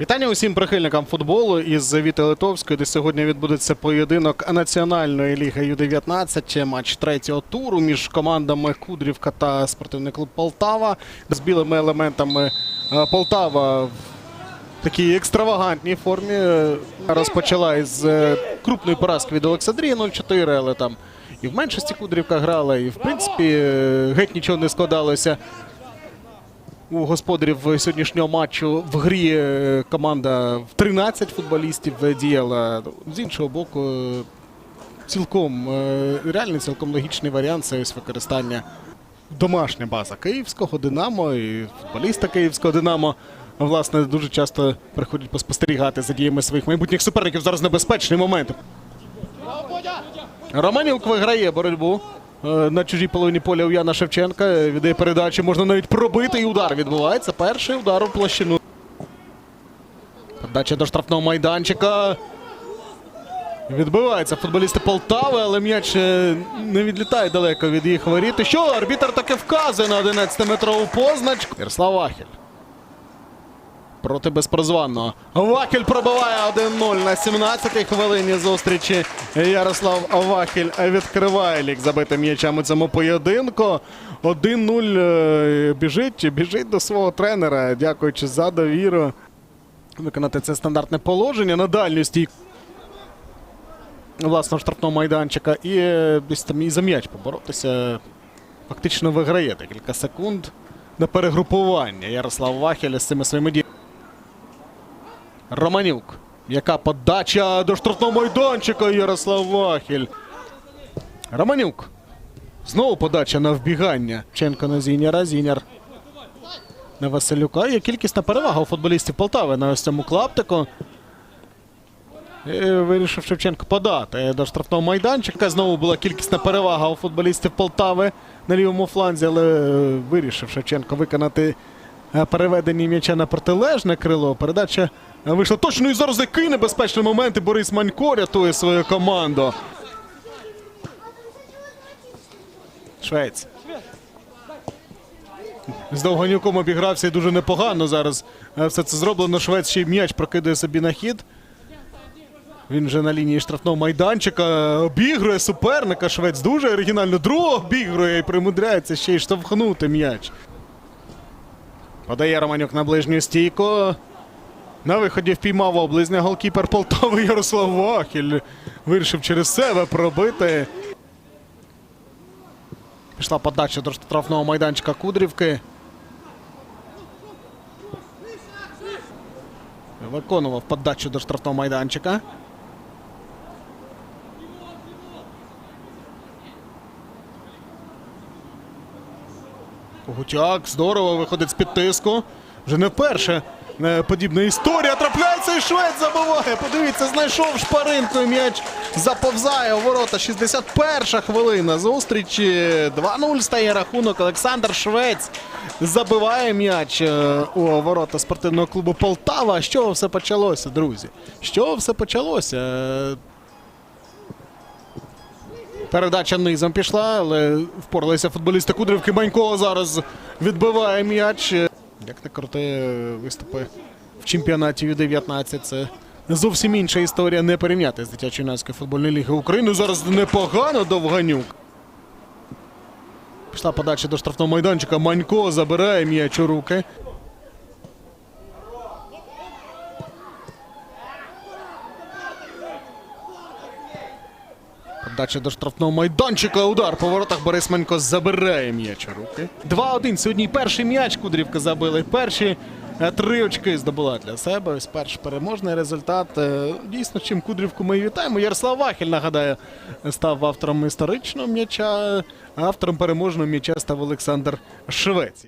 Вітання усім прихильникам футболу. Із Віти Литовської, де сьогодні відбудеться поєдинок Національної ліги Ю-19, матч третього туру між командами Кудрівка та спортивний клуб Полтава. З білими елементами е, Полтава в такій екстравагантній формі е, розпочала із е, крупної поразки від Олександрії 0-4, але там і в меншості Кудрівка грала, і в принципі геть нічого не складалося у господарів сьогоднішнього матчу в грі е, команда в 13 футболістів діяла. З іншого боку, цілком е, реальний, цілком логічний варіант це ось використання домашня база київського Динамо і футболіста київського Динамо. Власне, дуже часто приходять поспостерігати за діями своїх майбутніх суперників. Зараз небезпечний момент. Романюк виграє боротьбу на чужій половині поля у Яна Шевченка. Е, Віддає передачі, можна навіть пробити, і удар відбувається. Перший удар у площину. Передача до штрафного майданчика. Відбиваються футболісти Полтави, але м'яч е, не відлітає далеко від їх воріт. Що? Арбітер таки вказує на 11-метрову позначку. Ярослав Вахель. Проти безпрозванного. Вахель пробиває 1-0 на 17-й хвилині зустрічі. Ярослав Вахель відкриває лік забитим м'ячем у цьому поєдинку. 1-0 е, біжить, біжить до свого тренера, дякуючи за довіру. Виконати це стандартне положення на дальню стійку власного штрафного майданчика. І е, десь там і за м'яч поборотися. Фактично виграє декілька секунд на перегрупування. Ярослав Вахель з цими своїми діями. Романюк. Яка подача до штрафного майданчика Ярослав Вахель. Романюк. Знову подача на вбігання. Ченко на Зіняра. Зіняр на Василюка. Є кількісна перевага у футболістів Полтави на ось цьому клаптику. І вирішив Шевченко подати до штрафного майданчика. Знову була кількісна перевага у футболістів Полтави на лівому фланзі, але е, вирішив Шевченко виконати е, переведення м'яча на протилежне крило. Передача е, вийшла точно і зараз який небезпечний момент. І Борис Манько рятує свою команду. Швець. З Довганюком обігрався і дуже непогано зараз. е, Все це зроблено. Швець ще й м'яч прокидає собі на хід. Він вже на лінії штрафного майданчика обігрує суперника. Швець дуже оригінально. Другого обігрує і примудряється ще й штовхнути м'яч. Подає Романюк на ближню стійку. На виході впіймав облизня голкіпер Полтави Ярослав Вахіль. Вирішив через себе пробити. Пішла подача до штрафного майданчика Кудрівки. Виконував подачу до штрафного майданчика. Гутяк здорово виходить з-під тиску. Вже не вперше е, подібна історія. Трапляється і швець забиває. Подивіться, знайшов шпаринкою м'яч. Заповзає у ворота. 61 хвилина зустрічі. 2-0 стає рахунок. Олександр Швець забиває м'яч е, у ворота спортивного клубу Полтава. З чого все почалося, друзі? З чого все почалося? Передача низом пішла, але впоралися футболісти Кудрівки. Манько зараз відбиває м'яч. Як не крути виступи в чемпіонаті Ю-19. Це зовсім інша історія не порівняти з дитячою юнацькою футбольної ліги України. Зараз непогано Довганюк. Пішла подача до штрафного майданчика. Манько забирає м'яч у руки. Подача до штрафного майданчика. Удар по воротах Борис Манько забирає м'яч руки. 2-1. Сьогодні перший м'яч Кудрівка забили. Перші е, три очки здобула для себе. Ось перший переможний результат. Е, Дійсно, чим Кудрівку ми вітаємо. Ярослав Вахель, нагадаю, став автором історичного м'яча. Автором переможного м'яча став Олександр Швець.